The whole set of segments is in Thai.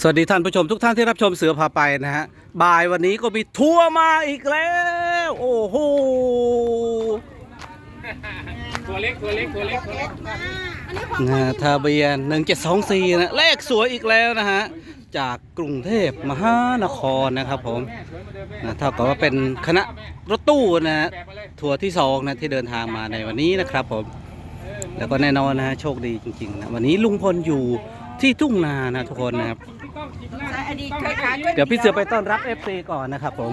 สวัสดีท่านผู้ชมทุกท่านที่รับชมเสือพาไปนะฮะบ่ายวันนี้ก็มีทัวร์มาอีกแล้ว โอ้โหตัวเล็กตัวเล็กตัวเล็กตัวเล็กนะทะเบียน1724นะเลขสวยอีกแล้วนะฮะจากกรุงเทพมหานครนะครับผมนะเท่ากับว่าเป็นคณะรถตู้นะฮะทัวร์ที่สองนะที่เดินทางมาในวันนี้นะครับผมแล้วก็แน่นอนนะฮะโชคดีจริงๆนะวันนี้ลุงพลอยู่ที่ทุ่งนานะทุกคนนะครับ อดีตเคยขายก๋วยเดี๋ยวพี่เสือไปต้อนรับ FC ก่อนนะครับผม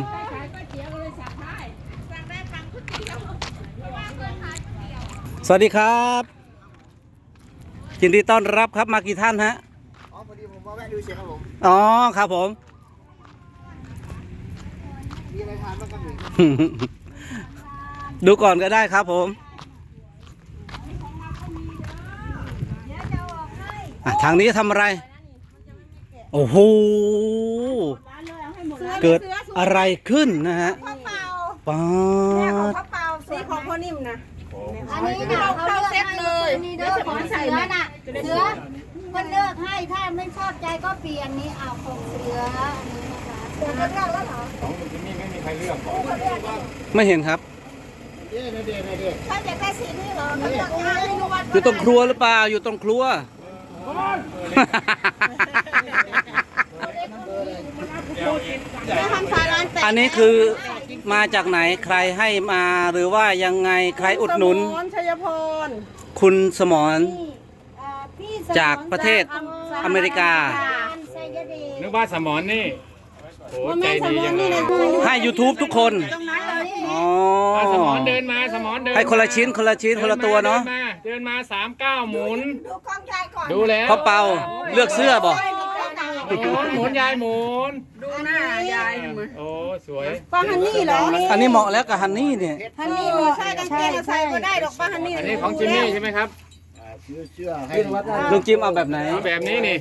สวัสดีครับยินดีต้อนรับครับมากี่ท่านฮะ อ๋อพอดีผมมาแวะดูเสียครับผม อ๋อครับผม มีอะไรทานบ้างครับหนึ่งดูก่อนก็ได้ครับผมอะทางนี้ทำอะไร โอ้โห เกิดอะไรขึ้นนะฮะข้าวเปล่าป้าแม่ของดข้าวเปล่าสีของพ่อนิ่มนะ อันนี้นะเขาเลือกให้นี่เด้อของเสือน่ะ เสือมันเลือกให้ถ้าไม่ชอบใจก็เปลี่ยนนี่เอาของเสืออันนี้นะคะเสือก็เลือกแล้วเหรอของที่นี่ไม่มีใครเลือกบอกไม่เห็นครับเด้เด้เด้เด้ถ้าอยากได้สีนี่เหรอเขาเลือกง่ายนวัดอยู่ตรงครัวหรือเปล่าอยู่ตรงครัว แม่ทำสายร้านแต่ อันนี้คือมาจากไหนใครให้มาหรือว่ายังไงใครอุดหนุน สมรชัยพรคุณสมรนี่อ่าพี่สมรจากประเทศอเมริกาไซยเดชนึกว่าสมอนนี่โอ้ใจดีจังเลยให้ YouTube ทุกคนตรงนั้นเลยอ๋อ อะสมอนเดินมาสมอนเดินให้คนละชิ้นคนละชิ้นคนละตัวเนาะดิมาเดินมาสามเก้าหมุน ดูกล้องยายก่อนดูแล้วพ่อเปาเลือกเสื้อบอก หมุนหมุนยายหมุนดูหน้ายายโอ้สวยป้าฮันนี่เหรออันนี้เหมาะแล้วกับฮันนี่เนี่ยฮันนี่มีใส่กางเกงใส่ก็ได้ดอกป้าฮันนี่อันนี้ของจิมมี่ใช่ไหมครับเชื่อเชื่อให้ลุงจิมเอาแบบไหนเอาแบบนี้นี่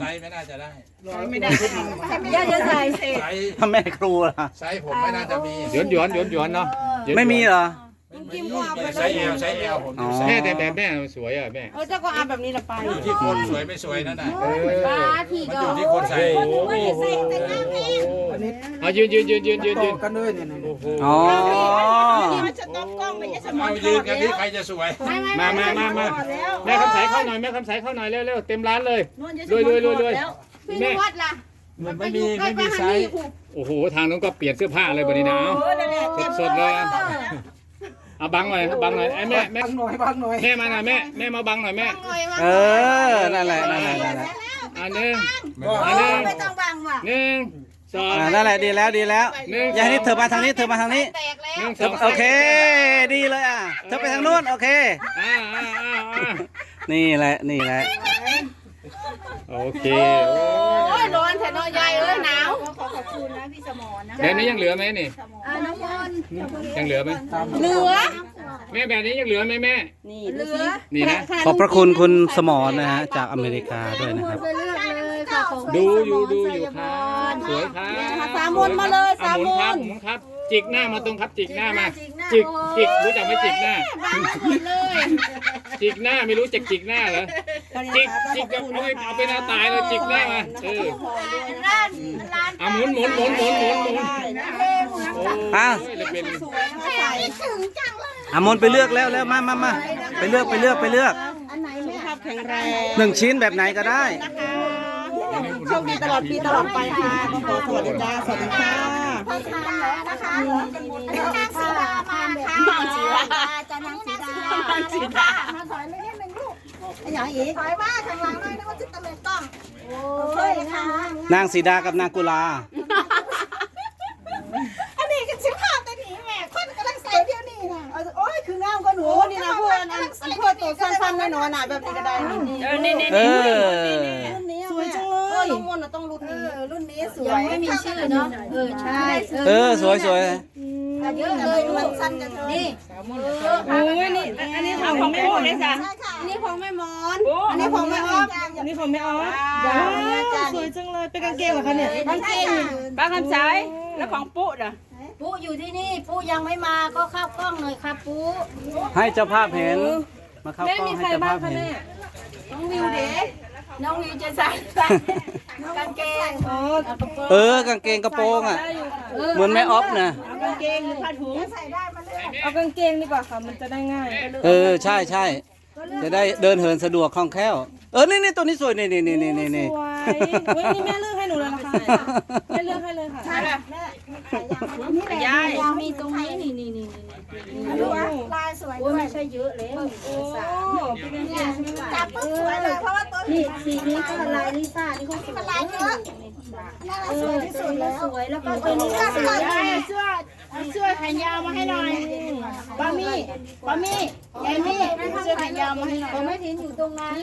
ไม่ได้ย่าจะใส่เศษถ้าแม่ครูล่ะไซส์ผมไม่น่าจะมีหยวนหยวนหยวนหยวนเนาะไม่มีเหรอ กิมว่าไปไซเลยส์เอลไซส์เอลผมอ๋อแม่แต่แบบแม่สวยอะแม่เออเจ้าก็เอาแบบนี้ละไปอยู่ที่คนสวยไม่สวยนั่นน่ะเออป้าที่มันก็อยู่ที่คนใส่โอ้โหโอ้โหเอายืนยืนยืนยืนยืนยืนกันเลยเนี่ยโอ้โหอ๋อนี่มันจะต้องกล้องไม่ใช่สมอเอานยืนกันที่ใครจะสวยมามามามาแม่คำใสเข้าหน่อยแม่คำใสเข้าหน่อยเร็วเร็วเต็มร้านเลยรวยรวยรวยรวยพี่นแม่วัดล่ะมันไม่มีไม่มีไซส์โอ้โหทางนู้นก็เปลี่ยนเสื้อผ้าเลยวันนี้นะเอาเออนั่นแหละสดๆเลย เอาบังหน่อยบังหน่อยไอ้แม่แม่บังหน่อยบังหน่อยแม่มาหน่อยแม่แม่มาบังหน่อยแม่เออนั่นแหละนั่นแหละนั่นแหละอันหนึ่งก็อันหนึ่งไม่ต้องบังว่ะหนึ่งสองอ่านั่นแหละดีแล้วดีแล้วหนึ่งอย่าให้เธอมาทางนี้เธอมาทางนี้แตกแล้วหนึ่งเธสอองโอเค ดีเลยอะเธอไปทางนู้นโอเคอ่าอ่าอ่าอ่านี่แหละนี่แหละ โอเคโอ้ยร้อนแถนอยายเอ้ยหนาวขอขอบคุณนะพี่สมรนะแบบนี้ยังเหลือไหมนี่อ่าน้องมนต์ยังเหลือไหมเหลือแม่แบบนี้ยังเหลือไหมแม่เหลือนี่นะ ขอบพระคุณคุณสมรนะฮะจากอเมริกาด้วยนะครับ ไปเลือกเลยค่ะของดูอยู่ดูอยู่ครับสวยครับสามมนมาเลยสามหมมุนครับนหมุนครับ จิกหน้ามาตรงครับ จิกหน้ามา จิกจิกรู้จักไหมจิกหน้าจิกหน้าไม่รู้จักจิกหน้าเหรอ จิกจิกเอาไปเอาไปหน้าตายเลยจิกหน้ามาเออร้านร้านเอาหมุนหมุนหมุนหมุนหมุนหมุนโอ้อะยเลยเป็นใส่ถึงจังเลยอามนไปเลือกแล้วแล้วมามามาไปเลือกไปเลือกไปเลือกอันไหนสุขภาพแข็งแรงหนึ่งชิ้นแบบไหนก็ได้ โชคดีตลอดปีตลอดไปค่ะขอสวัสดีจ้าสวัสดีค่ะทานแล้วนะคะนางสีดามาค่ะนางสีดาจะนางสีดานางสีดามาถอยไม่ได้ อย่างอีกถอยมาข้างหลังหน่อยนึกว่าจะตะเล็กกล้อง โอ้ยนะคะนางสีดากับนางกุลา อันนี้ก็ชิบหายแต่หนีแม่คนกำลังใส่เดี๋ยวนี้นะโอ้ยคืองามกว่าหนูนี่นะเพื่อนอันอันเพื่อนตัวสั้นๆน้อยๆน่ะแบบนี้ก็ได้นี่เออนี่นี่เออรุ่นนี้สวยจังเลยน้องมนต์ต้องรุ่นนี้รุ่นนี้สวยังยไม่มีชื่อเนาะเออใช่เออสวยสวยเยอะเลยมันสั้นกันเถอะนี่โอ้ยนี่อันนี้ของของแม่มอนใช่ค่ะอั นนี้ของแม่มอน อันนี้ของแม่ออฟอันนี้ของแม่ออสว้าว้าวสวยจังเลย เป็นกางเกงเหรอคะเนี่ยกางเกงป้าคำสายแล้วของปุ๊น่ะปุ๊อยู่ที่นี่ ปุ๊ยังไม่มาก็เข้ากล้องหน่อยครับปุ๊ให้เจ้าภาพเห็น มาเข้ากล้องให้เจ้าภาพเห็นน้องวิวเด็กน้องวิวจะใส่กางเกงอ๋อเออกางเกงกระโปรงอะได้อยู่ค่ะ เหมือนแม่ออฟนะเอากางเกงหรือผ้าถุงเอากางเกงดีกว่าค่ะมันจะได้ง่าย เออใช่ใช่ จะได้เดินเหินสะดวกคล่องแคล่ว เออ นี่นี่ตัวนี้สวย นี่นี่นี่นี่นี่นี่สวยเว้ยนี่แม่เลือกให้หนูเลยนะคะแม่เลือกให้เลยค่ะยายมีตรงนี้นี่นี่นี่นี่ดูอะลายสวยโอ้ด้วยไม่ใช่เยอะเลยโอ้เป็นกางเกงใช่ไหมจับปุ๊บสวยเลยเพราะว่าตัวนี่สีนี้ก็ลายลิซ่านี่เขาสวยมันลายเยอะน่าเอสวอยที่สุดแล้วสวยแล้วก็ตัวนี้ก็สวยเสื้อ เสื้อแขนยาวมาให้หน่อยบะมี่บะมี่ยายมี่เสื้อแขนยาวมาให้หน่อยผมไม่ทิ้งอยู่ตรงนั้น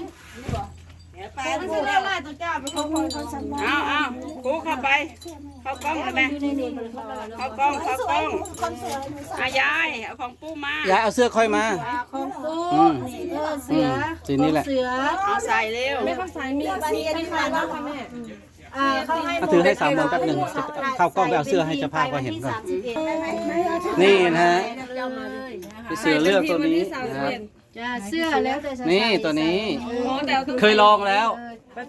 ไปพูดได้ไล่ตัวเจ้าไปเขาคนเขาฉันเอาเอากูเข้าไป เข้ากล้องเลยแม่อยู่ในนี้เข้ากล้องเข้ากล้องคนสวยอายายเอาของปูมายายเอาเสื้อค่อยมาของปูอืมเออเสือสีนี้แหละเสือเอาใส่เร็วไม่ต้องใส่มีมีมีใครบ้างคะแม่ อ่าเขาให้เอาถือให้สามโมงแป๊บหนึ่งจะเข้ากล้องไปเอาเสื้อให้เจ้าภาพก็เห็นก่อน นี่นะฮะพี่เสือเลือกตัวนี้นะครับจ้าเสื้อแล้วแต่จะนี่ตัวนี้ อ๋อแต่เอาถุงเคยลองแล้ว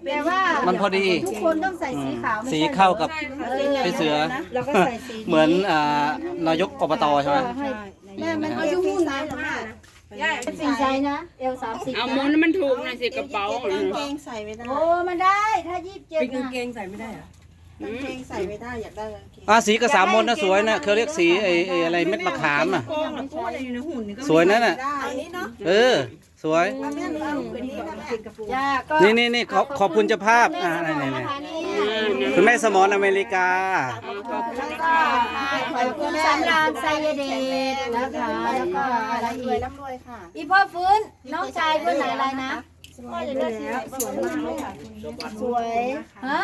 แต่ว่ามันพอดี ทุกคนต้องใส่สีขาวไม่สีใช่เข้ากับเออพี่เสือ แล้วก็ใส่สีเหมือนอ่านายกอบตใช่ไหม แม่มันเอาอยู่หุ้นนะ สีใส่นะ เอลสามสิบเอาหมุนให้มันถูกหน่อยสิกระเป๋าเกงใส่ไม่ได้โอ้มันได้ถ้ายี่สิบเจ็ดเป็นกางนะเกงใส่ไม่ได้เหรอเกงใส่ไม่ได้อยากได้กางเกงอ่าสีกระสามมนนะสวยนะเขาเรียกสีไอ้ไอ้อะไรเม็ดมะขามอะกองหรือพูดอะไรอยู่ในหุ่นนี่ก็สวยนั่นน่ะ ได้อันนี้เนาะเออ สวยแม่หนูเอาคืนนี้นะแม่ จ้าก็นี่นี่นี่ขอบขอบคุณเจ้าภาพอ่านี่นี่นี่นะ คะนี่คุณแม่สมอนอเมริกาแล้วก็ขอบคุณสำรานไซยเดชนะคะแล้วก็อะไรรอีวยกร่ำรวยค่ะอีพ่อฟื้นน้องชายเพื่อนไหนอะไรนะพ่อจะได้สีสวยมากเลยค่ะสวยฮะ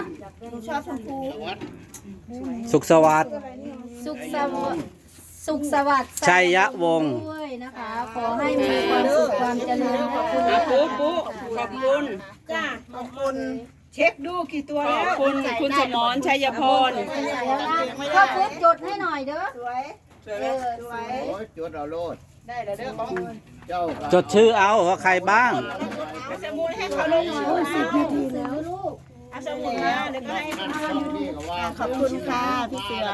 หนูชอบชมพูสุขสวัสดิ์สุขสวัสดิ์สุขสวัสดิ์ชัยยะวงศ์ด้วยนะคะ ขอให้มีความสุขความเจริญขอบคุณอะปูปูขอบคุณจ้าขอบคุณ เช็คดูกี่ตัวขอแล้บวคุณคุณสมรชัยพร พ่อฟื้นจดให้หน่อยเด้อสวยเออสวยโอ้ยจดเอาโลดได้แล้วเด้อของเจ้าก็จดชื่อเอาว่าใครบ้าง สมุนให้เขาลงหน่อยสิบนาทีแล้ว ขอบคุณค่ะพี่เสือ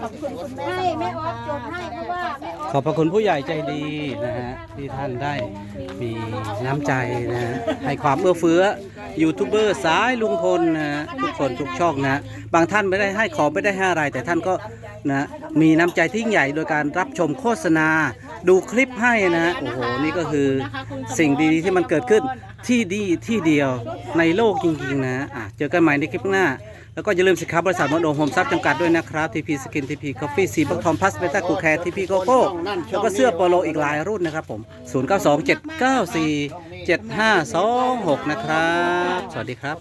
ขอบคุณคุณแม่ให้แม่ออฟจดให้เพราะว่าแม่ออฟขอบพระคุณผู้ใหญ่ใจดีนะฮะที่ท่านได้มีน้ำใจนะฮะให้ความเอื้อเฟื้อยูทูบเบอร์สายลุงพลนะฮะทุกคนทุกช่องนะบางท่านไม่ได้ให้ขอไม่ได้ให้อะไรแต่ท่านก็นะมีน้ำใจที่ยิ่งใหญ่โดยการรับชมโฆษณา ดูคลิปให้นะฮะโอ้โหนี่ก็คือสิ่งดีๆที่มันเกิดขึ้นที่ดีที่เดียวในโลกจริงๆนะอะเจอกันใหม่ในคลิปหน้า แล้วก็อย่าลืมสิครับบริษัทมโนโฮมซับจำกัดด้วยนะครับทีพีสกินทีพีกาแฟซีบักทอมพัสเบต้ากูแคร์ทีพีโกโก้แล้วก็เสื้อโปโลอีกหลายรุ่นนะครับผม 0 9 2 7 9 4 7 5 2 6 นะครับ สวัสดีครับ